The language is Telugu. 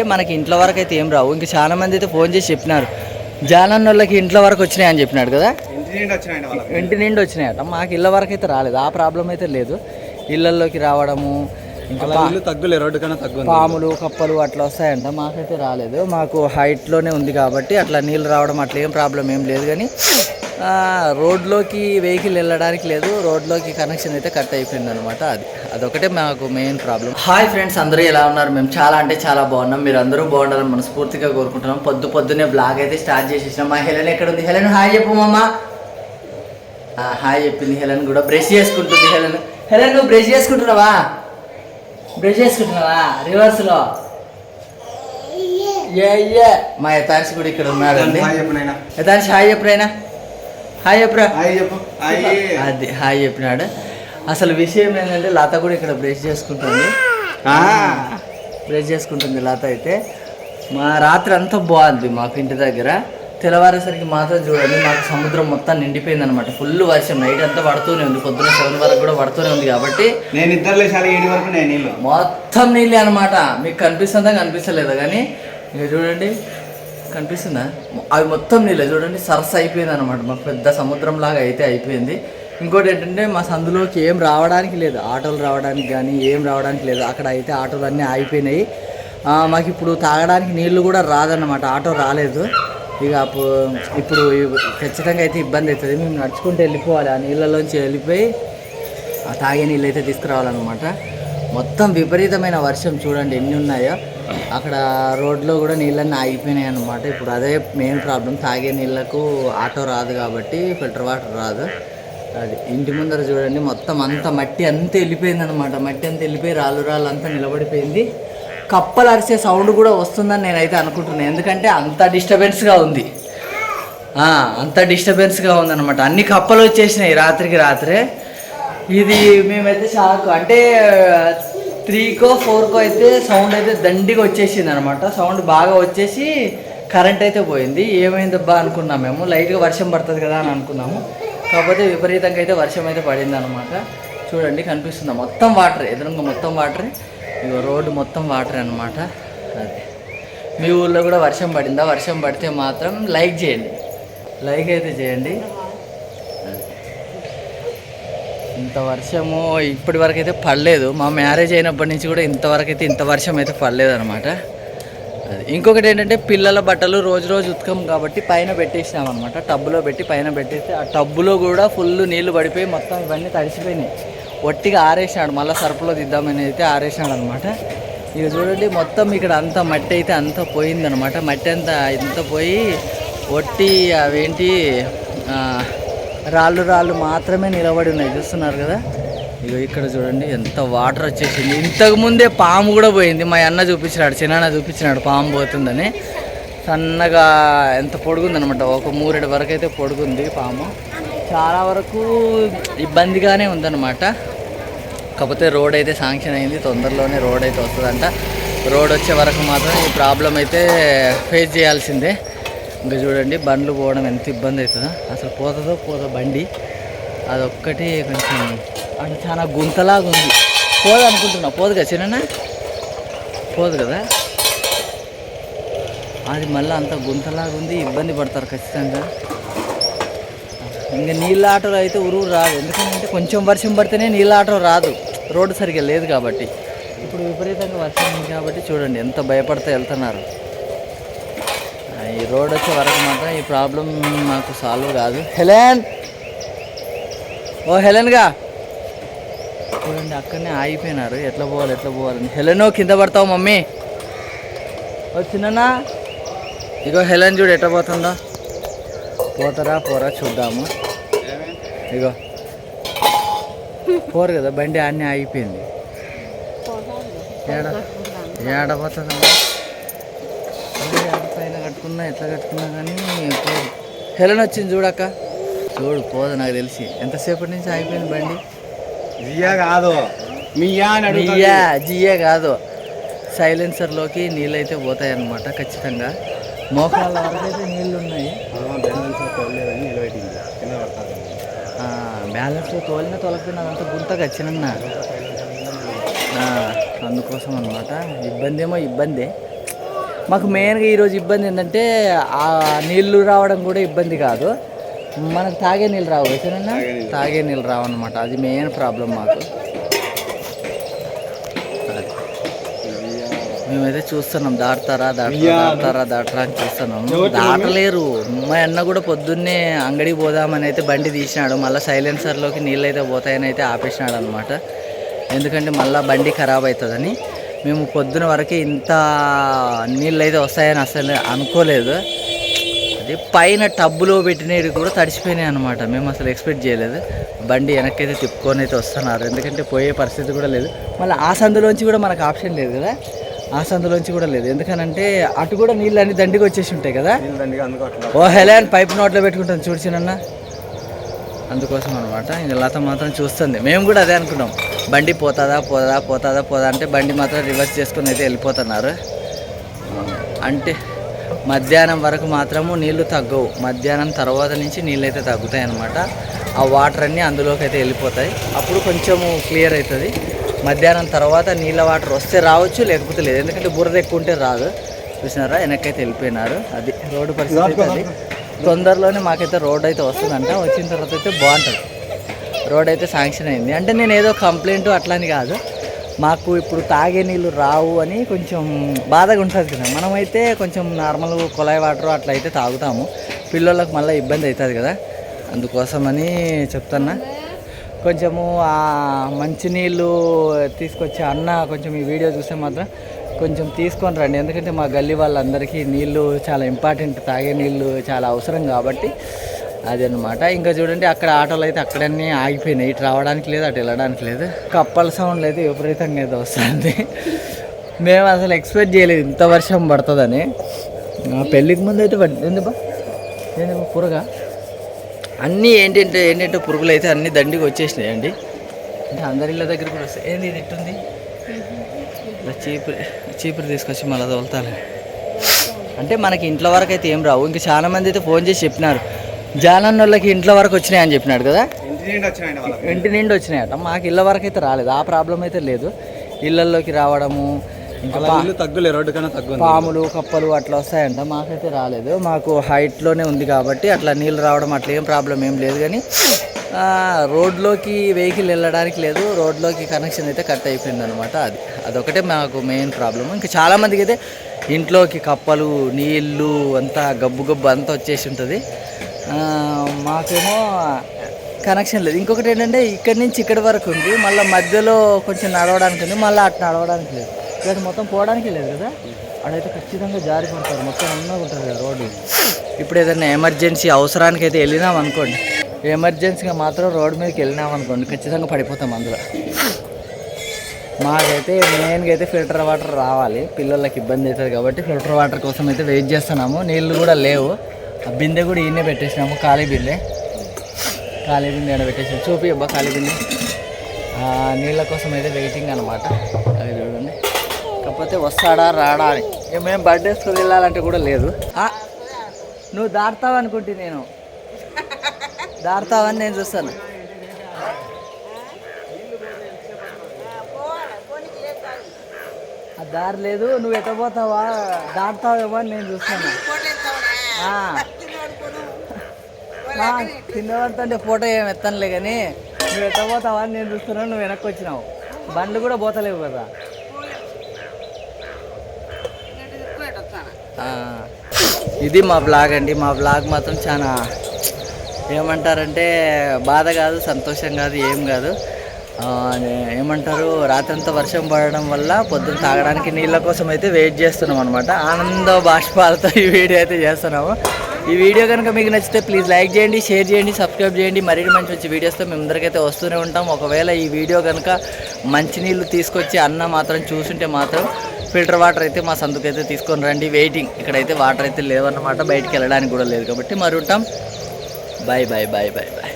ఏంటంటే మనకి ఇంట్లో వరకు అయితే ఏం రావు. ఇంకా చాలా మంది అయితే ఫోన్ చేసి చెప్పినారు. జానన్న వాళ్ళకి ఇంట్లో వరకు వచ్చినాయి అని చెప్పినాడు కదా? ఇంటి నుండి వచ్చినాయట మాకు ఇళ్ళ వరకు అయితే రాలేదు. ఆ ప్రాబ్లం అయితే లేదు. ఇళ్ళల్లోకి రావడము పాములు కప్పలు అట్లా వస్తాయంట. మాకైతే రాలేదు. మాకు హైట్లోనే ఉంది కాబట్టి అట్లా నీళ్ళు రావడం అట్లా ఏం ప్రాబ్లం ఏం లేదు. కానీ రోడ్లోకి వెహికల్ వెళ్ళడానికి లేదు రోడ్లోకి కనెక్షన్ అయితే కట్ అయిపోయింది అనమాట అది. అదొకటే మాకు మెయిన్ ప్రాబ్లం. హాయ్ ఫ్రెండ్స్ అందరూ ఎలా ఉన్నారు? మేము చాలా అంటే చాలా బాగున్నాం. మీరు అందరూ బాగుండాలని మనస్ఫూర్తిగా కోరుకుంటున్నాం. పొద్దు పొద్దునే బ్లాగ్ అయితే స్టార్ట్ చేసేసినాం. మా హెలెన్ ఎక్కడ ఉంది హెలెన్ హాయ్ చెప్పు మమ్మ ఆ, హాయ్ చెప్పింది హెలెన్ కూడా. బ్రష్ చేసుకుంటుంది హెలెన్. హెలెన్ నువ్వు బ్రష్ చేసుకుంటున్నావా? బ్రష్ చేసుకుంటున్నావా? రివర్స్లో ఏ ఏ మా యథాంశ్ కూడా ఇక్కడ ఉన్నాడండి. యథాంశ్ హాయ్ చెప్పురైనా హాయ్ చెప్పురా? హాయ్ చెప్పు. హాయ్. అది హాయ్ చెప్పినాడు. అసలు విషయం ఏంటంటే లత కూడా ఇక్కడ బ్రష్ చేసుకుంటుంది. బ్రష్ చేసుకుంటుంది లత అయితే. మా రాత్రి అంతా బాగుంది మాకు ఇంటి దగ్గర. తెల్లవారేసరికి మాత్రం చూడండి మాకు సముద్రం మొత్తం నిండిపోయింది అనమాట ఫుల్ వర్షం నైట్ అంతా పడుతూనే ఉంది. పొద్దున సెవెన్ వరకు కూడా పడుతూనే ఉంది కాబట్టి నేను ఇద్దరు లేచాలి ఏడు వరకు నేను నీళ్ళు. మొత్తం నీళ్ళే అనమాట మీకు కనిపిస్తుందా కనిపిస్తలేదా? కానీ ఇక చూడండి. కనిపిస్తుందా? అవి మొత్తం నీళ్ళ. చూడండి సరస్సు అయిపోయింది అనమాట మాకు పెద్ద సముద్రం లాగా అయితే అయిపోయింది. ఇంకోటి ఏంటంటే మా సందులోకి ఏం రావడానికి లేదు. ఆటోలు రావడానికి కానీ ఏం రావడానికి లేదు. అక్కడ అయితే ఆటోలు అన్నీ ఆగిపోయినాయి. మాకు ఇప్పుడు తాగడానికి నీళ్ళు కూడా రాదన్నమాట. ఆటో రాలేదు. ఇక అప్పుడు ఇప్పుడు ఖచ్చితంగా అయితే ఇబ్బంది అవుతుంది. మేము నడుచుకుంటూ వెళ్ళిపోవాలి. ఆ నీళ్ళలోంచి వెళ్ళిపోయి ఆ తాగే నీళ్ళు అయితే తీసుకురావాలన్నమాట. మొత్తం విపరీతమైన వర్షం చూడండి ఎన్ని ఉన్నాయో. అక్కడ రోడ్లో కూడా నీళ్ళన్నీ ఆగిపోయినాయి అనమాట ఇప్పుడు అదే మెయిన్ ప్రాబ్లం తాగే నీళ్ళకు ఆటో రాదు కాబట్టి ఫిల్టర్ వాటర్ రాదు. అది ఇంటి ముందర చూడండి మొత్తం అంత మట్టి అంతా వెళ్ళిపోయింది అనమాట మట్టి అంతా వెళ్ళిపోయి రాళ్ళు రాళ్ళు అంతా నిలబడిపోయింది. కప్పలు అరిసే సౌండ్ కూడా వస్తుందని నేనైతే అనుకుంటున్నాను ఎందుకంటే అంత డిస్టర్బెన్స్గా ఉంది. అంత డిస్టర్బెన్స్గా ఉందన్నమాట అన్ని కప్పలు వచ్చేసినాయి రాత్రికి రాత్రే. ఇది మేమైతే షాక్. అంటే త్రీకో ఫోర్కో అయితే సౌండ్ అయితే దండిగా వచ్చేసింది అనమాట సౌండ్ బాగా వచ్చేసి కరెంట్ అయితే పోయింది. ఏమైందబ్బా అనుకున్నాం మేము. లైట్గా వర్షం పడుతుంది కదా అని అనుకున్నాము. కాకపోతే విపరీతంగా అయితే వర్షం అయితే పడింది అనమాట చూడండి కనిపిస్తుంది. మొత్తం వాటర్ ఎదురుగా మొత్తం వాటర్. ఇగో రోడ్డు మొత్తం వాటర్ అనమాట. అది. మీ ఊళ్ళో కూడా వర్షం పడిందా? వర్షం పడితే మాత్రం లైక్ చేయండి. లైక్ అయితే చేయండి. ఇంత వర్షము ఇప్పటి వరకు అయితే పడలేదు. మా మ్యారేజ్ అయినప్పటి నుంచి కూడా ఇంతవరకు అయితే ఇంత వర్షం అయితే పడలేదు అనమాట ఇంకొకటి ఏంటంటే పిల్లల బట్టలు రోజు రోజు ఉతకం కాబట్టి పైన పెట్టేసినాం అనమాట టబ్బులో పెట్టి పైన పెట్టేస్తే ఆ టబ్బులో కూడా ఫుల్ నీళ్ళు పడిపోయి మొత్తం ఇవన్నీ తడిసిపోయినాయి. ఒట్టిగా ఆరేసినాడు మళ్ళీ సరుపులో దిద్దామని అయితే ఆరేసినాడు అనమాట ఇక చూడండి మొత్తం ఇక్కడ అంతా మట్టి అయితే అంతా పోయిందనమాట మట్టి అంతా ఇంత పోయి ఒట్టి అవేంటి రాళ్ళు రాళ్ళు మాత్రమే నిలబడి ఉన్నాయి చూస్తున్నారు కదా? ఇక ఇక్కడ చూడండి ఎంత వాటర్ వచ్చేసింది. ఇంతకు ముందే పాము కూడా పోయింది. మా అన్న చూపించినాడు చిన్న చూపించినాడు పాము పోతుందని. సన్నగా ఎంత పొడుగుందనమాట ఒక మూరెడు వరకు అయితే పొడుగుంది పాము. చాలా వరకు ఇబ్బందిగానే ఉందన్నమాట. కాకపోతే రోడ్ అయితే శాంక్షన్ అయింది. తొందరలోనే రోడ్ అయితే వస్తుందంట. రోడ్ వచ్చే వరకు మాత్రం ఈ ప్రాబ్లం అయితే ఫేస్ చేయాల్సిందే. ఇంకా చూడండి బండ్లు పోవడం ఎంత ఇబ్బంది అవుతుందో? అసలు పోతుందో పోదో బండి. అదొక్కటి కొంచెం అంటే చాలా గుంతలాగా ఉంది. పోదు అనుకుంటున్నా. పోదు కదా చిన్న పోదు కదా? అది మళ్ళీ అంత గుంతలాగా ఉంది ఇబ్బంది పడతారు ఖచ్చితంగా. ఇంకా నీళ్ళ ఆటోలు అయితే ఉరువు రాదు. ఎందుకంటే కొంచెం వర్షం పడితేనే నీళ్ళ ఆటో రాదు. రోడ్డు సరిగ్గా లేదు కాబట్టి. ఇప్పుడు విపరీతంగా వర్షం ఉంది కాబట్టి చూడండి ఎంత భయపడితే వెళ్తున్నారు. ఈ రోడ్ వచ్చే వరకు మాత్రం ఈ ప్రాబ్లం మాకు సాల్వ్ కాదు. హెలెన్! ఓ హెలెన్గా! చూడండి అక్కడనే ఆగిపోయినారు. ఎట్లా పోవాలి ఎట్లా పోవాలని హెలెనో కింద పడతావు మమ్మీ. ఓ చిన్ననా ఇగో హెలెన్ చూడు ఎట్లా పోతుందో. పోతారా పోరా చూద్దాము. ఇగో. పోరు కదా బండి అన్నీ ఆగిపోయింది. ఏడ ఏడ పైన కట్టుకున్నా ఎట్లా కట్టుకున్నా కానీ పోదు. హెలెన్ వచ్చింది చూడక్క చూడు పోదు నాకు తెలిసి. ఎంతసేపటి నుంచి ఆగిపోయింది బండి? జియా కాదు. మియా. జియా జియే కాదు. సైలెన్సర్లోకి నీళ్ళు అయితే పోతాయి అన్నమాట ఖచ్చితంగా మోకాళ్ళ వరకు అయితే నీళ్ళు ఉన్నాయి బ్యాలెన్స్లో తోలిన తొలకపోయినా అదంతా గుంతగా చిన్న అందుకోసం అనమాట ఇబ్బంది ఏమో ఇబ్బందే. మాకు మెయిన్గా ఈరోజు ఇబ్బంది ఏంటంటే ఆ నీళ్ళు రావడం కూడా ఇబ్బంది కాదు. మనకు తాగే నీళ్ళు రావు సరేనా తాగే నీళ్ళు రావు. అనమాట అది మెయిన్ ప్రాబ్లం మాకు. మేమైతే చూస్తున్నాం దాటుతారా దాటుతారా దాటుతారా దాటరా అని చూస్తున్నాం. దాటలేరు. మా అన్న కూడా పొద్దున్నే అంగడికి పోదామని అయితే బండి తీసినాడు. మళ్ళీ సైలెన్సర్లోకి నీళ్ళు అయితే పోతాయని అయితే ఆపేసినాడు అనమాట ఎందుకంటే మళ్ళీ బండి ఖరాబ్ అవుతుందని. మేము పొద్దున వరకే ఇంత నీళ్ళు అయితే వస్తాయని అసలు అనుకోలేదు. అది పైన టబ్బులో పెట్టినవి కూడా తడిసిపోయినాయి అనమాట మేము అసలు ఎక్స్పెక్ట్ చేయలేదు. బండి వెనక్కి అయితే తిప్పుకొని అయితే వస్తున్నారు. ఎందుకంటే పోయే పరిస్థితి కూడా లేదు. మళ్ళీ ఆ సందులోంచి కూడా మనకు ఆప్షన్ లేదు కదా. ఆ సందులోంచి కూడా లేదు. ఎందుకనంటే అటు కూడా నీళ్ళు అన్ని దండికి వచ్చేసి ఉంటాయి కదా. దండిగా ఓ హెలాన్ పైప్ నోట్లో పెట్టుకుంటాను చూడు చిన్న అందుకోసం అనమాట ఇంకా లత మాత్రం చూస్తుంది. మేము కూడా అదే అనుకున్నాం. బండి పోతుందా పోదా పోతుందా పోదా అంటే బండి మాత్రం రివర్స్ చేసుకుని అయితే వెళ్ళిపోతున్నారు. అంటే మధ్యాహ్నం వరకు మాత్రము నీళ్ళు తగ్గవు. మధ్యాహ్నం తర్వాత నుంచి నీళ్ళు అయితే తగ్గుతాయి అన్నమాట ఆ వాటర్ అన్నీ అందులోకి అయితే వెళ్ళిపోతాయి. అప్పుడు కొంచెము క్లియర్ అవుతుంది మధ్యాహ్నం తర్వాత నీళ్ళ వాటర్ వస్తే రావచ్చు లేకపోతే లేదు. ఎందుకంటే బురద ఎక్కువ ఉంటే రాదు. చూసినారా? వెనక్కైతే వెళ్ళిపోయినారు. అది రోడ్డు పరిస్థితి అది. తొందరలోనే మాకైతే రోడ్ అయితే వస్తుందంట. వచ్చిన తర్వాత అయితే బాగుంటుంది. రోడ్ అయితే శాంక్షన్ అయింది. అంటే నేను ఏదో కంప్లైంట్ అట్లా అని కాదు. మాకు ఇప్పుడు తాగే నీళ్ళు రావు అని కొంచెం బాధగా ఉంటుంది కదా. మనమైతే కొంచెం నార్మల్ కుళాయి వాటర్ అట్లా అయితే తాగుతాము. పిల్లలకు మళ్ళీ ఇబ్బంది అవుతుంది కదా. అందుకోసమని చెప్తున్నా. కొంచెము ఆ మంచినీళ్ళు తీసుకొచ్చే అన్న కొంచెం ఈ వీడియో చూస్తే మాత్రం కొంచెం తీసుకొని రండి. ఎందుకంటే మా గల్లీ వాళ్ళందరికీ నీళ్ళు చాలా ఇంపార్టెంట్ తాగే నీళ్ళు చాలా అవసరం కాబట్టి అదనమాట ఇంకా చూడండి అక్కడ ఆటోలు అయితే అక్కడన్నీ ఆగిపోయినాయి. ఇటు రావడానికి లేదు అటు వెళ్ళడానికి లేదు. కప్పల సౌండ్ అయితే విపరీతంగా అయితే వస్తుంది. మేము అసలు ఎక్స్పెక్ట్ చేయలేదు ఇంత వర్షం పడుతుందని. ఆ పెళ్ళికి ముందు అయితే పడింది. ఎందుకు ఎందుకు పురగా? అన్నీ ఏంటంటే ఏంటంటే పురుగులు అయితే అన్ని దండికి వచ్చేసినాయి అండి. అంటే అందరి ఇళ్ళ దగ్గర కూడా వస్తాయి. ఏంది ఇది ఇట్టుంది ఇలా చీపురు చీపురు తీసుకొచ్చి మళ్ళీ తోలుతాను అంటే మనకి ఇంట్లో వరకు అయితే ఏం రావు. ఇంకా చాలామంది అయితే ఫోన్ చేసి చెప్పినారు. జానన్న వాళ్ళకి ఇంట్లో వరకు వచ్చినాయి అని చెప్పినాడు కదా? ఇంటి నిండి వచ్చినాయట మాకు ఇళ్ళ వరకు అయితే రాలేదు. ఆ ప్రాబ్లం అయితే లేదు. ఇళ్ళల్లోకి రావడము ఇంకా పాములు కప్పలు అట్లా వస్తాయంట. మాకైతే రాలేదు. మాకు హైట్లోనే ఉంది కాబట్టి అట్లా నీళ్ళు రావడం అట్లా ఏం ప్రాబ్లం ఏం లేదు కానీ రోడ్లోకి వెహికల్ వెళ్ళడానికి లేదు. రోడ్లోకి కనెక్షన్ అయితే కట్ అయిపోయింది అనమాట అది. అదొకటే మాకు మెయిన్ ప్రాబ్లం ఇంకా చాలామందికి అయితే ఇంట్లోకి కప్పలు నీళ్ళు అంతా గబ్బు గబ్బు అంతా వచ్చేసి ఉంటుంది. మాకేమో కనెక్షన్ లేదు. ఇంకొకటి ఏంటంటే ఇక్కడి నుంచి ఇక్కడి వరకు ఉంది. మళ్ళీ మధ్యలో కొంచెం నడవడానికి ఉంది. మళ్ళీ అటు నడవడానికి లేదు. ఇక్కడ మొత్తం పోవడానికి లేదు కదా? అడైతే ఖచ్చితంగా జారి పడతారు. మొత్తం ఉన్నా ఉంటుంది కదా రోడ్డు. ఇప్పుడు ఏదైనా ఎమర్జెన్సీ అవసరానికి అయితే వెళ్ళినాం అనుకోండి. ఎమర్జెన్సీగా మాత్రం రోడ్డు మీదకి వెళ్ళినాం అనుకోండి. ఖచ్చితంగా పడిపోతాం అందులో. మాకైతే మెయిన్గా అయితే ఫిల్టర్ వాటర్ రావాలి. పిల్లలకి ఇబ్బంది అవుతుంది కాబట్టి ఫిల్టర్ వాటర్ కోసం అయితే వెయిట్ చేస్తున్నాము. నీళ్ళు కూడా లేవు. ఆ బిందె కూడా ఈయనే పెట్టేసినాము ఖాళీ బిందె. ఖాళీ బిందె ఆడ పెట్టేసాము చూపి అబ్బా ఖాళీ బిందె. నీళ్ళ కోసం అయితే వెయిటింగ్ అనమాట అది చూడండి. కాకపోతే వస్తాడా రాడా అని. ఇక మేము స్కూల్ వెళ్ళాలంటే కూడా లేదు. నువ్వు దాటుతావు అనుకుంటే నేను. దాటుతావని నేను చూస్తాను. ఆ దారి లేదు నువ్వు ఎట్ట పోతావా దాటుతావేమో అని నేను చూస్తాను. ఆ. ఫోటో ఏం ఎత్తనులే కానీ నువ్వు ఎత్తపోతావా నేను చూస్తున్నాను నువ్వు వెనక్కి వచ్చినావు. బండ్లు కూడా పోతలేవు కదా. ఇది మా బ్లాగ్ అండి. మా బ్లాగ్ మాత్రం చాలా ఏమంటారంటే బాధ కాదు సంతోషం కాదు ఏం కాదు. ఏమంటారు రాత్రంతా వర్షం పడడం వల్ల పొద్దున తాగడానికి నీళ్ళ కోసం అయితే వెయిట్ చేస్తున్నాం అనమాట ఆనంద బాష్పాలతో ఈ వీడియో అయితే చేస్తున్నాము. ఈ వీడియో కనుక మీకు నచ్చితే ప్లీజ్ లైక్ చేయండి షేర్ చేయండి సబ్స్క్రైబ్ చేయండి. మరిన్ని మంచి మంచి వీడియోస్తో మేము అందరికైతే వస్తూనే ఉంటాం. ఒకవేళ ఈ వీడియో కనుక మంచినీళ్ళు తీసుకొచ్చి అన్న మాత్రం చూసుంటే మాత్రం ఫిల్టర్ వాటర్ అయితే మా సందుకైతే తీసుకొని రండి. వెయిటింగ్ ఇక్కడైతే వాటర్ అయితే లేవన్నమాట. బయటికి వెళ్ళడానికి కూడా లేదు కాబట్టి మరి ఉంటాం. Bye bye bye bye bye